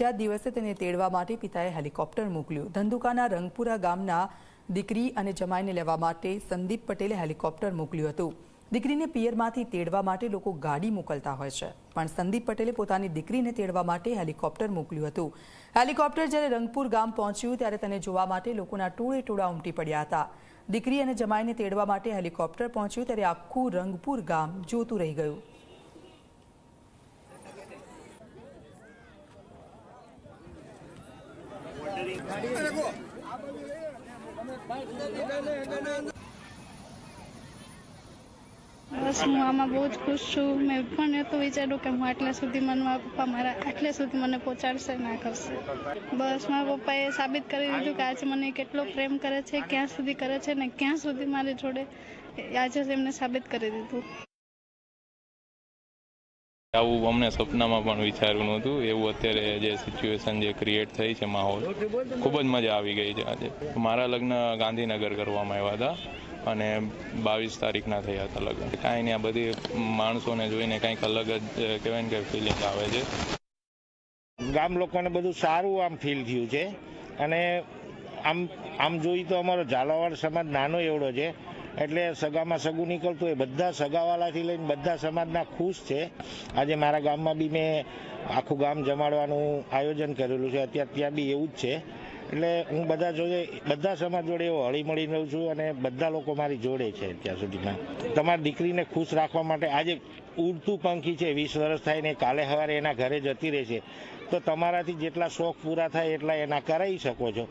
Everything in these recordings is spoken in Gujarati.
ત્યાં દિવસે તેને તેડવા માટે પિતાએ હેલિકોપ્ટર મોકલ્યું. ધંધુકાના રંગપુરા ગામના દીકરી અને જમાઈને લેવા માટે સંદીપ પટેલે હેલિકોપ્ટર મોકલ્યું હતું. દીકરીને પિયરમાંથી તેડવા માટે લોકો ગાડી મોકલતા હોય છે, પણ સંદીપ પટેલે પોતાની દીકરીને તેડવા માટે હેલિકોપ્ટર મોકલ્યું હતું. હેલિકોપ્ટર જ્યારે રંગપુર ગામ પહોંચ્યું ત્યારે તેને જોવા માટે લોકોના ટોળે ટોળા ઉમટી પડ્યા હતા. દીકરી અને જમાઈને તેડવા માટે હેલિકોપ્ટર પહોંચ્યું ત્યારે આખું રંગપુર ગામ જોતું રહી ગયું. બસ હું આમાં બહુ જ ખુશ છું. મેં પણ એ તો વિચાર્યું કે હું આટલા સુધી મને મારા પપ્પા મારા આટલે સુધી મને પહોંચાડશે ના કરશે. બસ મારા પપ્પાએ સાબિત કરી દીધું કે આજે મને કેટલો પ્રેમ કરે છે, ક્યાં સુધી કરે છે ને ક્યાં સુધી મારી જોડે આજે એમને સાબિત કરી દીધું. આવું અમને સપનામાં પણ વિચાર્યું નહોતું. એવું અત્યારે જે સિચ્યુએશન જે ક્રિએટ થઈ છે માહોલ, ખૂબ જ મજા આવી ગઈ છે આજે. મારા લગ્ન ગાંધીનગર કરવામાં આવ્યા હતા અને બાવીસ તારીખના થયા હતા લગ્ન. કાંઈ નહીં આ બધી માણસોને જોઈને કંઈક અલગ જ કહેવાય ને કે ફિલિંગ આવે છે. ગામ લોકોને બધું સારું આમ ફીલ થયું છે. અને આમ આમ જોઈ તો અમારો ઝાલાવાડ સમાજ નાનો એવડો છે. એટલે સગામાં સગું નીકળતું એ બધા સગાવાલાથી લઈને બધા સમાજના ખુશ છે. આજે મારા ગામમાં બી મેં આખું ગામ જમાડવાનું આયોજન કરેલું છે. અત્યારે ત્યાં બી એવું જ છે. એટલે હું બધા જોડે, બધા સમાજ જોડે એવો હળીમળી રહું છું અને બધા લોકો મારી જોડે છે અત્યાર સુધીમાં. તમારી દીકરીને ખુશ રાખવા માટે આજે ઉડતું પંખી છે. વીસ વર્ષ થાય ને કાલે સવારે એના ઘરે જતી રહે છે તો તમારાથી જેટલા શોખ પૂરા થાય એટલા એના કરાવી શકો છો.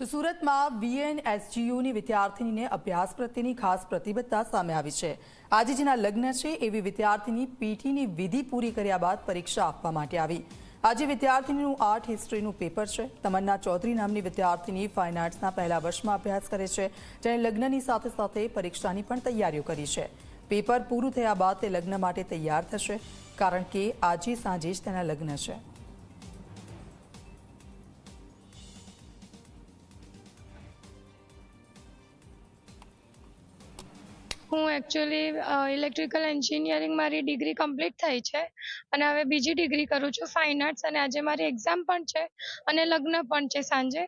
તો સુરતમાં વીએનએસજીયુની વિદ્યાર્થીનીને અભ્યાસ પ્રત્યેની ખાસ પ્રતિબદ્ધતા સામે આવી છે. આજે જેના લગ્ન છે, એવી વિદ્યાર્થીની પીટીની વિધિ પૂરી કર્યા બાદ પરીક્ષા આપવા માટે આવી. આજે વિદ્યાર્થીનીનું આર્ટ હિસ્ટ્રીનું પેપર છે. તમન્ના ચૌધરી નામની વિદ્યાર્થીની ફાઇન આર્ટ્સના પહેલા વર્ષમાં અભ્યાસ કરે છે. જેણે લગ્નની સાથે સાથે પરીક્ષાની પણ તૈયારીઓ કરી છે. પેપર પૂરું થયા બાદ તે લગ્ન માટે તૈયાર થશે, કારણ કે આજે સાંજે જ તેના લગ્ન છે. હું એકચ્યુઅલી ઇલેક્ટ્રિકલ એન્જિનિયરિંગ મારી ડિગ્રી કમ્પ્લીટ થઈ છે અને હવે બીજી ડિગ્રી કરું છું ફાઇન આર્ટ્સ અને આજે મારી એક્ઝામ પણ છે અને લગ્ન પણ છે સાંજે.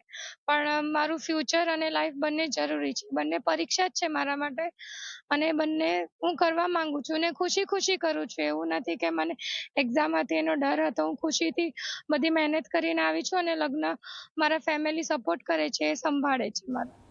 પણ મારું ફ્યુચર અને લાઈફ બંને જરૂરી છે. બંને પરીક્ષા જ છે મારા માટે અને બંને હું કરવા માંગુ છું ને ખુશી ખુશી કરું છું. એવું નથી કે મને એક્ઝામ હતી, એનો ડર હતો. હું ખુશીથી બધી મહેનત કરીને આવી છું અને લગ્ન મારા ફેમિલી સપોર્ટ કરે છે, એ સંભાળે છે મારું.